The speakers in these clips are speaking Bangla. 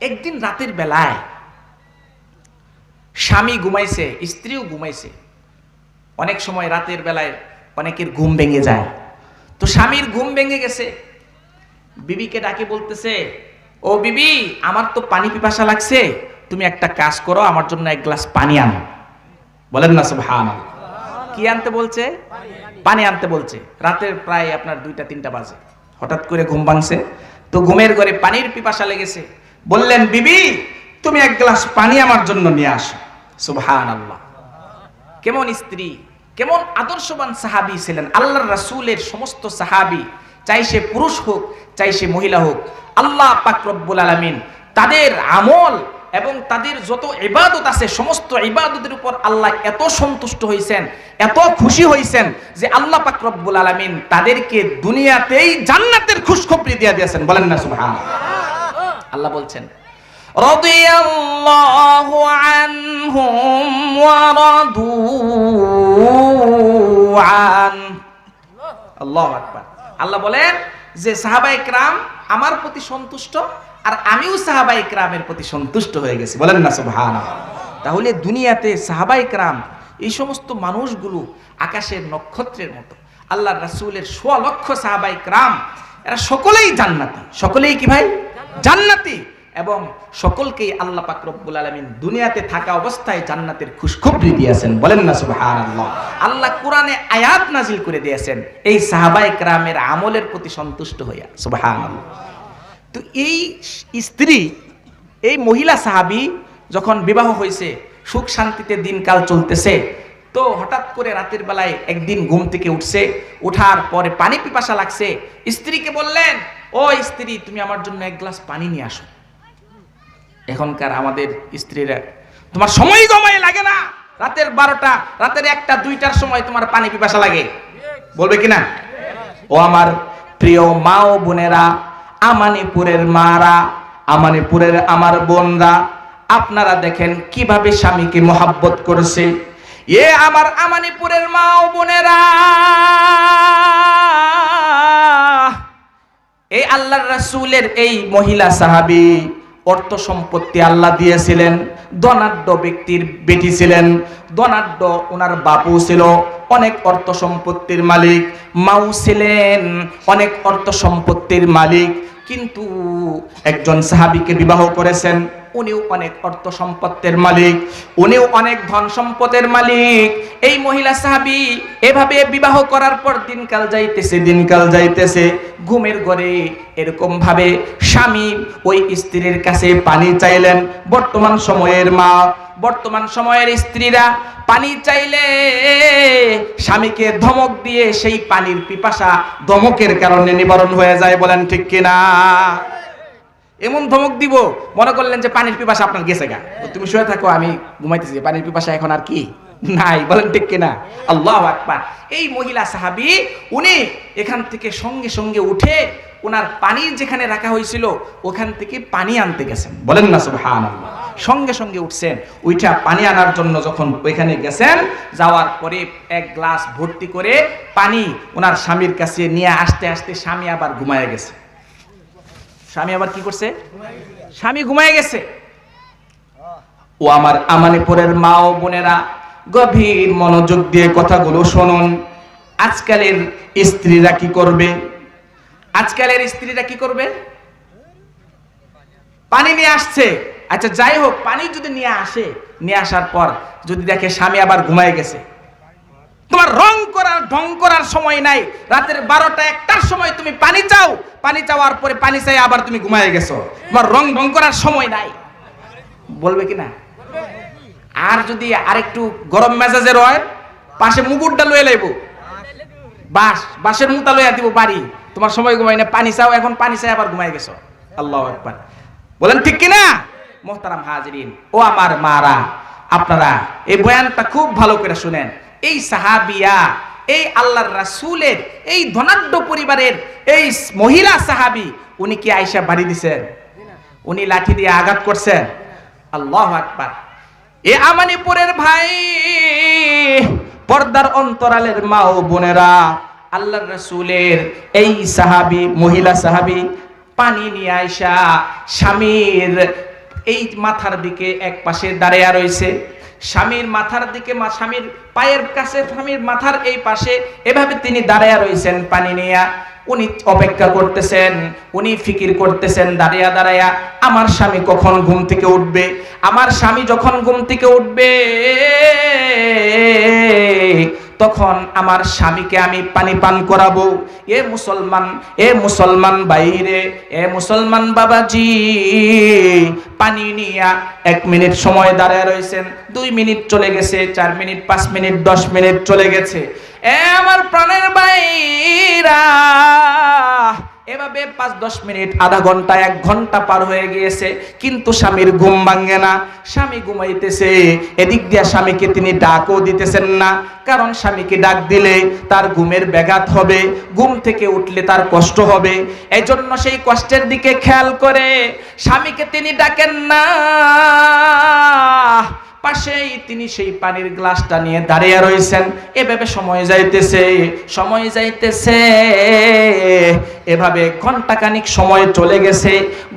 একদিন রাতের বেলায় স্বামী ঘুমাইছে, স্ত্রীও ঘুমাইছে। অনেক সময় রাতের বেলায় অনেকের ঘুম ভেঙে যায়। তো স্বামীর ঘুম ভেঙে গেছে। বিবিকে ডাকে বলতেছে, ও বিবি, আমার তো পানি পিপাসা লাগছে। তুমি একটা কাজ করো, আমার জন্য এক গ্লাস পানি আনো। বলেন না সুবহান কি আনতে বলছে? পানি আনতে বলছে। রাতের প্রায় আপনার দুইটা, তিনটা বাজে। হঠাৎ করে ঘুম ভাঙছে। তো ঘুমের ঘরে পানির পিপাসা লেগেছে। বললেন, বিবি, তুমি এক গ্লাস পানি আমার জন্য নিয়ে আসো। সুবহান আল্লাহ কেমন স্ত্রী, কেমন আদর্শবান সাহাবি ছিলেন। আল্লাহর রাসূলের সমস্ত সাহাবি, চাই সে পুরুষ হোক, চাই সে মহিলা হোক, আল্লাহ পাক রব্বুল আলামিন তাদের আমল এবং তাদের যত ইবাদত আছে, সমস্ত ইবাদতের উপর আল্লাহ এত সন্তুষ্ট হয়েছেন এত খুশি হয়েছেন যে আল্লাহ পাক রব্বুল আলামিন তাদেরকে দুনিয়াতেই জান্নাতের খুশখবরি দিয়ে দিয়েছেন। বলেন না সুবহান আল্লাহ বলছেন رضي الله عنهم ورضوا عنه আল্লাহ আকবার আল্লাহ বলেন যে সাহাবাই ক্রাম আমার প্রতি সন্তুষ্ট আর আমিও সাহাবাই ক্রামের প্রতি সন্তুষ্ট হয়ে গেছি বলেন না সুবহান তাহলে দুনিয়াতে সাহাবাই ক্রাম এই সমস্ত মানুষগুলো আকাশের নক্ষত্রের মতো আল্লাহ রাসূলের সোয়া লক্ষ সাহাবাই ক্রাম এরা সকলেই জান্নাতি। সকলেই কি ভাই? জান্নাতি। এবং সকলকেই আল্লাহ পাক রব্বুল আলামিন দুনিয়াতে থাকা অবস্থায় জান্নাতের খুশখবরি দিয়েছেন। বলেন না সুবহানাল্লাহ। আল্লাহ কোরআনে আয়াত নাজিল করে দিয়েছেন। এই সাহাবায়ে কেরামের আমলের প্রতি সন্তুষ্ট হইয়া। সুবহানাল্লাহ। তো এই স্ত্রী, এই মহিলা সাহাবী যখন বিবাহ হয়েছে সুখ শান্তিতে দিনকাল চলতেছে তো হঠাৎ করে রাতের বেলায় একদিন ঘুম থেকে উঠছে ওঠার পরে পানি পিপাসা লাগছে। স্ত্রীকে বললেন, ও স্ত্রী, তুমি আমার জন্য এক গ্লাস পানি নিয়ে আসো। এখনকার আমাদের স্ত্রীরা, তোমার সময় গমায় লাগে না। রাতের বারোটা, রাতের একটা, দুইটার সময় তোমার পানি পিপাসা লাগে। বলবে কিনা? ও আমার প্রিয় মা ও বোনেরা, আমানিপুরের মারা, আমানিপুরের আমার বোনরা, আপনারা দেখেন কীভাবে স্বামীকে মোহাব্বত করেছে। এ আমার আমানিপুরের মা ও বোনেরা। এই আল্লাহর রাসূলের এই মহিলা সাহাবী অর্থ সম্পত্তি আল্লাহ দিয়েছিলেন, ধনাঢ্য ব্যক্তির বেটি ছিলেন, ধনাঢ্য ওনার বাপু ছিল, অনেক অর্থ সম্পত্তির মালিক, মাও ছিলেন, অনেক অর্থ সম্পত্তির মালিক, কিন্তু একজন সাহাবীকে বিবাহ করেছেন। উনিও অনেক অর্থ সম্পত্তির মালিক, উনিও অনেক ধন সম্পদের মালিক। এই মহিলা সাহাবী এভাবে বিবাহ করার পর দিনকাল যাইতেছে দিনকাল যাইতেছে, ঘুমের ঘরে এরকম ভাবে স্বামী ওই স্ত্রীর কাছে পানি চাইলেন। বর্তমান সময়ের মা, বর্তমান সময়ের স্ত্রীরা পানি চাইলে স্বামীকে ধমক দিয়ে সেই পানির পিপাসা ধমকের কারণে নিবারণ হয়ে যায় বলেন ঠিক কিনা? এমন ধমক দিব, মনে করলেন যে পানির পিপাসা আপনার গেছে গা। তুমি শুয়ে থাকো, আমি ঘুমাইতেছি। পানির পিপাসা এখন আর কি? নাই, বলেন ঠিক কিনা? আল্লাহ আকবার। এই মহিলা সাহাবী, উনি এখান থেকে সঙ্গে সঙ্গে উঠে ওনার পানির যেখানে রাখা হয়েছিল, ওখান থেকে পানি আনতে গেছেন। বলেন না, সুবহানাল্লাহ। সঙ্গে সঙ্গে উঠছেন ওইটা পানি আনার জন্য যখন ওইখানে গেছেন, যাওয়ার পরে এক গ্লাস ভর্তি করে পানি ওনার স্বামীর কাছে নিয়ে আসতে আসতে স্বামী আবার ঘুমায় গেছে। স্বামী আবার কি করছে? স্বামী ঘুমায় গেছে। ও আমার আমানিপুরের মা ও বোনেরা গভীর মনোযোগ দিয়ে কথাগুলো শুনুন। আজকালের স্ত্রীরা কি করবে? আজকালের স্ত্রীরা কি করবে? পানি নিয়ে আসছে। আচ্ছা যাই হোক, পানি যদি নিয়ে আসে, নিয়ে আসার পর যদি দেখে স্বামী আবার ঘুমায় গেছে। তোমার রং করার, ঢং করার সময় নাই। রাতের বারোটা একটার সময় তুমি পানি চাও পানি চাওয়ার পরে পানি চাই আবার তুমি ঘুমায় গেছো। তোমার রং ঢং করার সময় নাই। বলবে কি না? আর যদি আরেকটু গরম মেজাজের হয় পাশে মুগুরটা লয়ে লাইব। বাস বাসের মুতা লইয়া দিব বাড়ি। তোমার সময় ঘুমাই না, পানি চাও, এখন পানি চাই আবার ঘুমাই গেছো। আল্লাহ একবার বলেন ঠিক কিনা? মোহতারাম হাজরিন, ও আমার মারা, আপনারা এই বয়ানটা খুব ভালো করে শুনেন। এই সাহাবিয়া এই আল্লাহর রাসূলের, এই ধনাঢ্য পরিবারের এই মহিলা সাহাবি, উনি কি আয়সা বাড়ি দিছেন উনি লাঠি দিয়ে আঘাত করছেন। আল্লাহ আকবার। এ আমানিপুরের ভাই, পর্দার অন্তরালের মা ও বোনেরা, আল্লাহর রাসূলের এই সাহাবি, মহিলা সাহাবি, পানি নিয়ে আইসা স্বামীর এই মাথার দিকে এক পাশে দাঁড়িয়ে রয়েছে। স্বামীর মাথার দিকে স্বামীর পায়ের কাছে স্বামীর মাথার এই পাশে এভাবে তিনি দাঁড়ায়া রয়েছেন পানি নিয়ে। উনি অপেক্ষা করতেছেন, উনি ফিকির করতেছেন দাঁড়িয়া দাঁড়াইয়া, আমার স্বামী কখন ঘুম থেকে উঠবে? আমার স্বামী যখন ঘুম থেকে উঠবে তখন আমার স্বামীকে আমি পানি পান করাবো। এ মুসলমান এ মুসলমান বাইরে, এ মুসলমান বাবাজি। পানি নিয়া এক মিনিট সময় দাঁড়ায় রয়েছেন, দুই মিনিট চলে গেছে, চার মিনিট, পাঁচ মিনিট, দশ মিনিট চলে গেছে। এ আমার প্রাণের বাইরা এভাবে পাঁচ, দশ মিনিট, আধা ঘণ্টা, এক ঘণ্টা পার হয়ে গিয়েছে, কিন্তু স্বামীর ঘুম ভাঙ্গে না। স্বামী ঘুমাইতেছে, এদিক দিয়া স্বামীকে তিনি ডাকও দিতেছেন না, কারণ স্বামীকে ডাক দিলে তার ঘুমের ব্যাঘাত হবে, ঘুম থেকে উঠলে তার কষ্ট হবে। এই জন্য সেই কষ্টের দিকে খেয়াল করে, স্বামীকে তিনি ডাকেন না। পাশেই তিনি সেই পানির গ্লাসটা নিয়ে দাঁড়িয়ে রয়েছেন এভাবে সময় যাইতেছে সময় যাইতেছে। এভাবে ঘন্টাখানিক সময় চলে গেছে।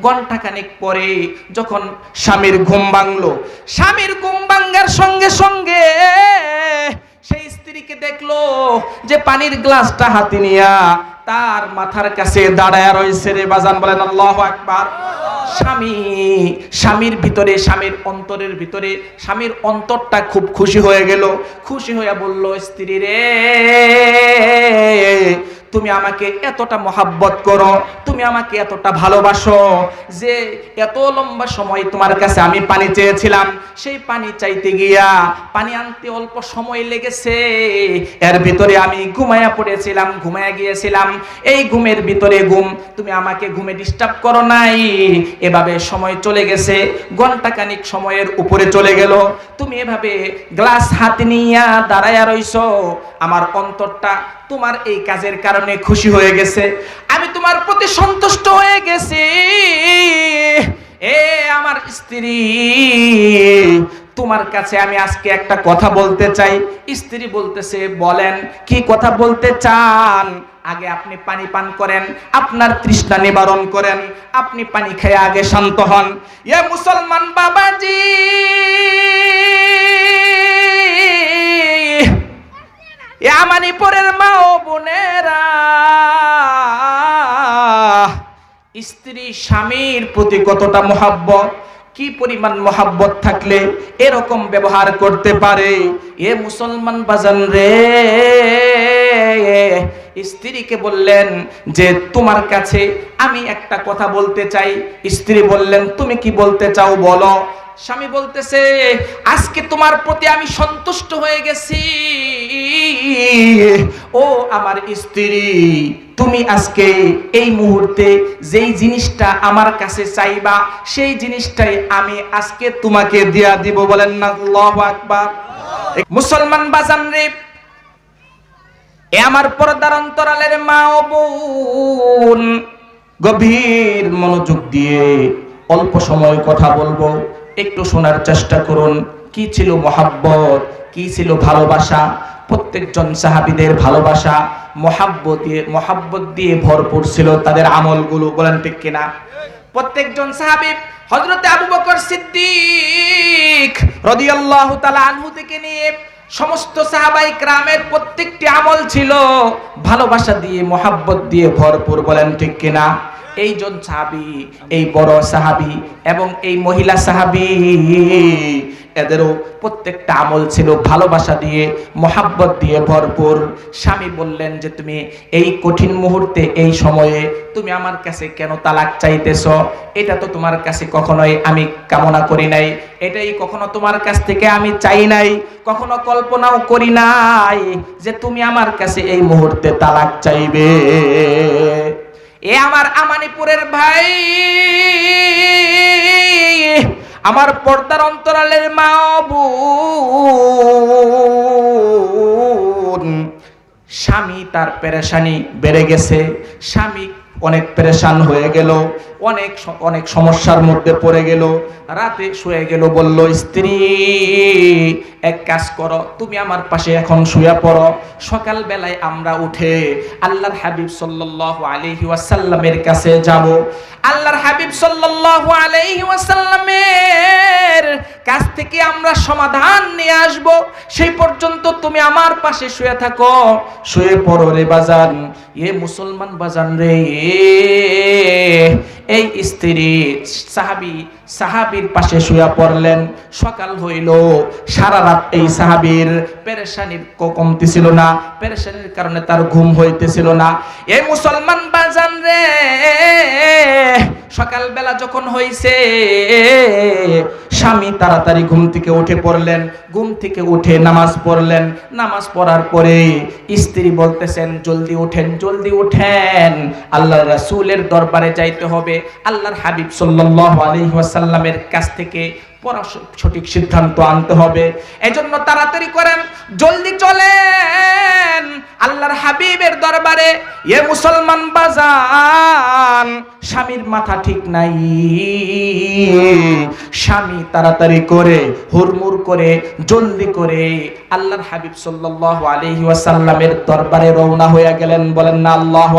ঘন্টাখানিক পরে যখন স্বামীর ঘুম ভাঙলো, স্বামীর ঘুম ভাঙ্গার সঙ্গে সঙ্গে সেই স্ত্রীকে দেখল যে পানির গ্লাসটা হাতে নিয়া তার মাথার কাছে দাঁড়ায় রয়েছে রে বাজান, বলেন আল্লাহ একবার স্বামী, স্বামীর ভিতরে, স্বামীর অন্তরের ভিতরে, স্বামীর অন্তরটা খুব খুশি হয়ে গেল। খুশি হয়ে বলল, স্ত্রী রে তুমি আমাকে এতটা মহাব্বত করো, তুমি আমাকে এতটা ভালোবাসো যে এত লম্বা সময় তোমার কাছে আমি পানি চেয়েছিলাম। সেই পানি চাইতে গিয়া পানি আনতে অল্প সময় লেগেছে। এর ভিতরে আমি ঘুমায়া পড়েছিলাম ঘুমায়া গিয়েছিলাম। এই ঘুমের ভিতরে ঘুম, তুমি আমাকে ঘুমে ডিস্টার্ব করো নাই। এভাবে সময় চলে গেছে ঘন্টাখানিক সময়ের উপরে চলে গেল। তুমি এভাবে গ্লাস হাতে নিয়া দাঁড়ায়া রইছ। আমার অন্তরটা তোমার এই কাজের কারণে খুশি হয়ে গেছে। আমি তোমার প্রতি সন্তুষ্ট হয়ে গেছি। এ আমার স্ত্রী, তোমার কাছে আমি আজকে একটা কথা বলতে চাই। স্ত্রী বলতেছে, বলেন, কি কথা বলতে চান? আগে আপনি পানি পান করেন, আপনার তৃষ্ণা নিবারণ করেন, আপনি পানি খেয়ে আগে শান্ত হন। এ মুসলমান বাবাজি! এ আমানিপুরের মা ও বোনেরা। স্ত্রী, স্বামীর প্রতি কতটা মহাব্বত? কি পরিমাণ মহাব্বত থাকলে এরকম ব্যবহার করতে পারে? এ মুসলমান বাজান রে। স্ত্রীকে বললেন যে, তোমার কাছে আমি একটা কথা বলতে চাই। স্ত্রী বললেন, তুমি কি বলতে চাও বলো। স্বামী বলতেছে, আজকে তোমার প্রতি আমি সন্তুষ্ট হয়ে গেছি। ও আমার স্ত্রী, তুমি আজকে এই মুহূর্তে যেই জিনিসটা আমার কাছে চাইবা, সেই জিনিসটাই আমি আজকে তোমাকে দিয়া দিব। বলেন না, আল্লাহু আকবার। মুসলমান বাজান রে আমার পর্দার অন্তরালের মা ও বোন। গভীর মনোযোগ দিয়ে অল্প সময় কথা বলব। একটু শোনার চেষ্টা করুন। কি ছিল মহাব্বত? কি ছিল ভালোবাসা? প্রত্যেকজন সাহাবিদের ভালোবাসা মহাব্বত দিয়ে মহাব্বত দিয়ে ভরপুর ছিল তাদের আমলগুলো। বলেন ঠিক কিনা? প্রত্যেকজন সাহাবি হজরতে আবু বকর সিদ্দিক রাদিয়াল্লাহু তাআলা আনহু থেকে নিয়ে সমস্ত সাহাবাই গ্রামের প্রত্যেকটি আমল ছিল ভালোবাসা দিয়ে, মহাব্বত দিয়ে ভরপুর, বলেন ঠিক কিনা? এই জন সাহাবি, এই বড় সাহাবি এবং এই মহিলা সাহাবি এদেরও প্রত্যেকটা আমল ছিল ভালোবাসা দিয়ে, মহাব্বত দিয়ে ভরপুর। স্বামী বললেন যে, তুমি এই কঠিন মুহূর্তে, এই সময়ে তুমি আমার কাছে কেন তালাক চাইতেছ? এটা তো তোমার কাছে কখনোই আমি কামনা করি নাই। এটাই কখনো তোমার কাছ থেকে আমি চাই নাই। কখনো কল্পনাও করি নাই যে, তুমি আমার কাছে এই মুহূর্তে তালাক চাইবে। এ আমার আমানিপুরের ভাই! আমার পর্দার অন্তরালের মা স্বামী তার পেরেশানি বেড়ে গেছে। স্বামী অনেক পেরেশান হয়ে গেল। অনেক অনেক সমস্যার মধ্যে পড়ে গেল। রাতে শুয়ে গেল, বলল, স্ত্রী, এক কাজ করো, তুমি আমার পাশে এখন শুয়ে পড়ো। সকাল বেলায় আমরা উঠে আল্লাহর হাবিব সাল্লাল্লাহু আলাইহি ওয়াসাল্লামের কাছে যাব। আল্লাহর হাবিব সাল্লাল্লাহু আলাইহি ওয়াসাল্লামের কাছ থেকে আমরা সমাধান নিয়ে আসব। সেই পর্যন্ত তুমি আমার পাশে শুয়ে থাকো। শুয়ে পড়ো রে বাজান। এ মুসলমান বাজান রে। এই স্ত্রী সাহাবি, সাহাবির পাশে শুয়ে পড়লেন। সকাল হইল, সারা রাত এই সাহাবির পেরেশানির কমতি ছিল না, পেরেশানির কারণে তার ঘুম হইতেছিল না। এ মুসলমান বাজান রে সকালবেলা যখন হইছে, স্বামী তাড়াতাড়ি ঘুম থেকে উঠে পড়লেন। ঘুম থেকে উঠে নামাজ পড়লেন। নামাজ পড়ার পরে স্ত্রী বলতেছেন, জলদি ওঠেন জলদি ওঠেন। আল্লাহ রাসূলের দরবারে যাইতে হবে। আল্লাহর হাবিব সাল্লাল্লাহু আলাইহি ওয়াসাল্লামের কাছ থেকে সঠিক সিদ্ধান্ত আনতে হবে। এজন্য তাড়াতাড়ি করেন, জলদি চলেন আল্লাহর হাবিবের দরবারে। এ মুসলমান বাজান, স্বামীর মাথা ঠিক নাই। স্বামী তাড়াতাড়ি করে, হুড়মুড় করে, জলদি করে আল্লাহর হাবিব সাল্লাল্লাহু আলাইহি ওয়াসাল্লামের দরবারে রওনা হয়ে গেলেন। বলেন না, আল্লাহ